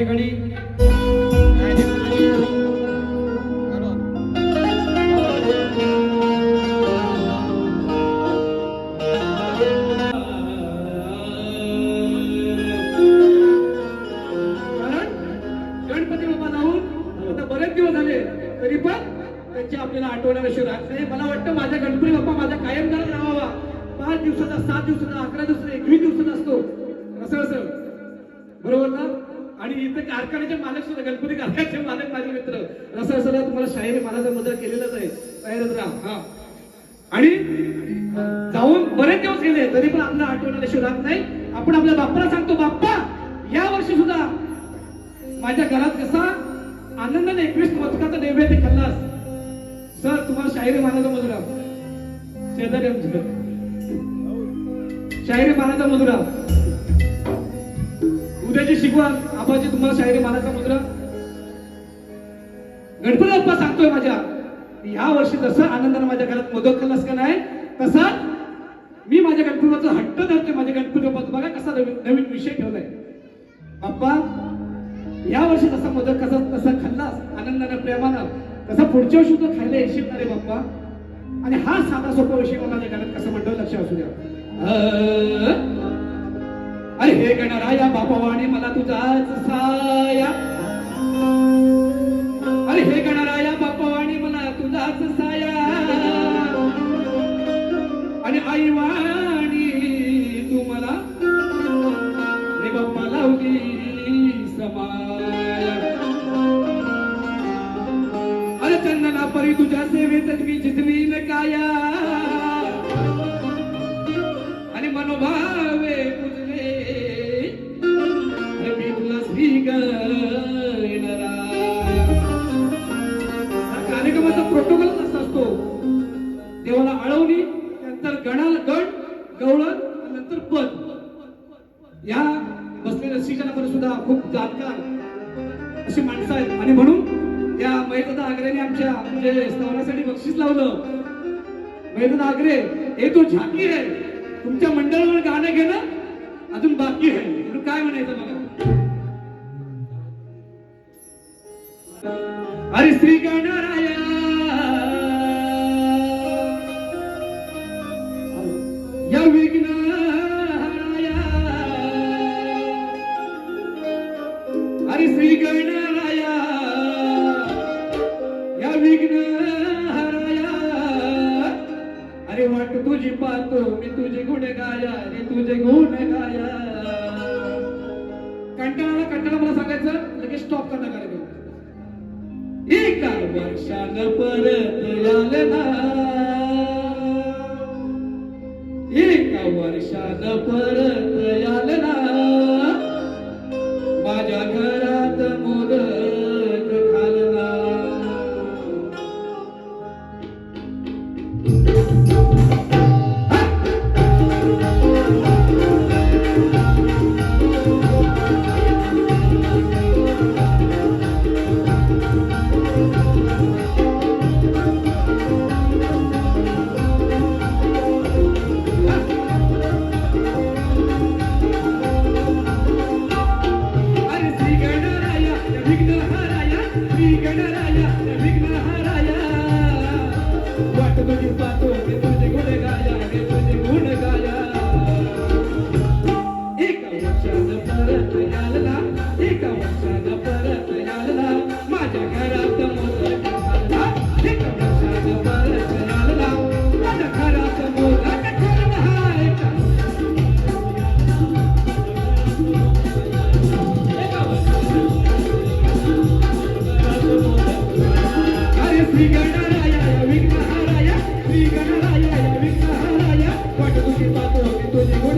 ठिकाणी. गणपती बाबा जाऊन आता बरेच दिवस झाले तरी पण त्यांची आपल्याला आठवण्याविषयी राहत नाही मला वाटतं माझा गणपती बाप्पा माझा कायम करत राहावा. पाच दिवसाचा सात दिवसाचा अकरा दिवसाचा एकवीस दिवसाचा असतो. असं असं आणि इथे कारखान्याचे मालक सुद्धा गणपती कारखान्याचे मालक माझे मित्र. रसा रसाला तुम्हाला शाहीर मानाचा मुद्दा केलेलाच आहे. तयारच राहा हा. आणि जाऊन बरेच दिवस गेले तरी पण आपल्या आठवणाला शिवरात नाही आपण आपल्या बाप्पाला सांगतो बाप्पा या वर्षी सुद्धा माझ्या घरात कसा आनंदाने एकवीस मोदकाचा नैवेद्य खाल्लास सर तुम्हाला शाहिरी मानाचा मजुरा शेजारी आमचं शाहिरी मानाचा मुद्रा उद्याची शिकवा आबाजी तुम्हाला शाहिरी मानाचा मुद्रा. गणपती बाप्पा सांगतोय माझ्या ह्या वर्षी जसं आनंदाने माझ्या घरात मोदक खाल्लास का नाही तसा मी माझ्या गणपतीचा हट्ट धरतोय. माझ्या गणपती बाप्पा बघा कसा नवीन नवीन विषय ठेवलाय. बाप्पा या वर्षी जसा मोदक कसा तसा खाल्लास आनंदाने प्रेमानं तसा पुढच्या वर्षी तो खायला येशील ना रे बाप्पा. आणि हा साधा सोपा विषय मला माझ्या घरात कसं म्हणतो लक्ष असू द्या. अरे हे गणराया बापवाने मला तुझा साया. अरे हे गणराया या बसलेल्या शिक्षणामध्ये सुद्धा खूप जाणकार अशी माणसं आहेत. आणि म्हणून या महिला आग्रेने आमच्या म्हणजे स्तवनासाठी बक्षीस लावलं. महिला आग्रे हे तो झाकी आहे तुमच्या मंडळावर गाणं घेणं अजून बाकी आहे म्हणून काय म्हणायचं मला अरे श्री गणराया. अरे श्री गणराया या विघ्नहराया अरे वाट तुझी पाहतो मी तुझे गुण गाया रे तुझे गुण गाया. कंटाळा कंटाळा मला सांगायचं लगेच स्टॉप करणार कार्यक्रम एका वर्षानं परत आलं ना. एका वर्षानं परत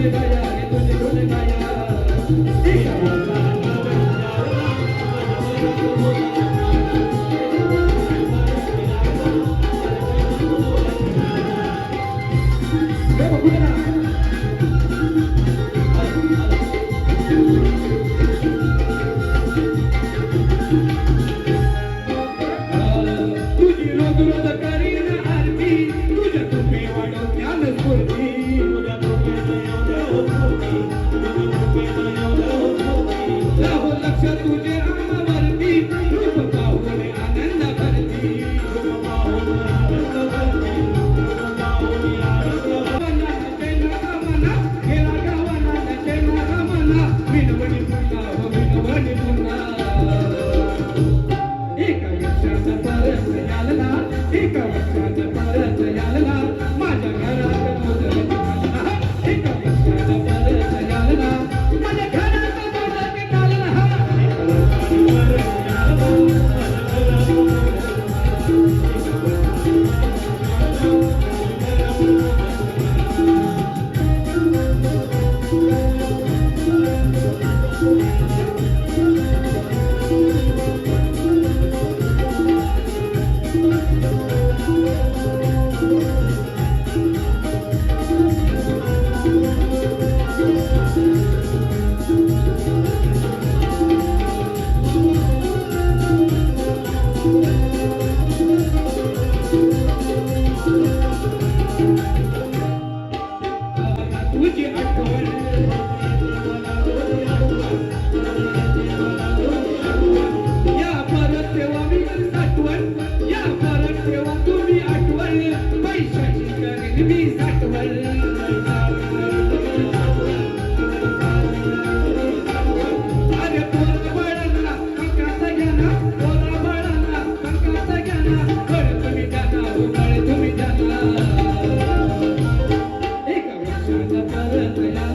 मी तुझे Kita tujuh. तुझी परत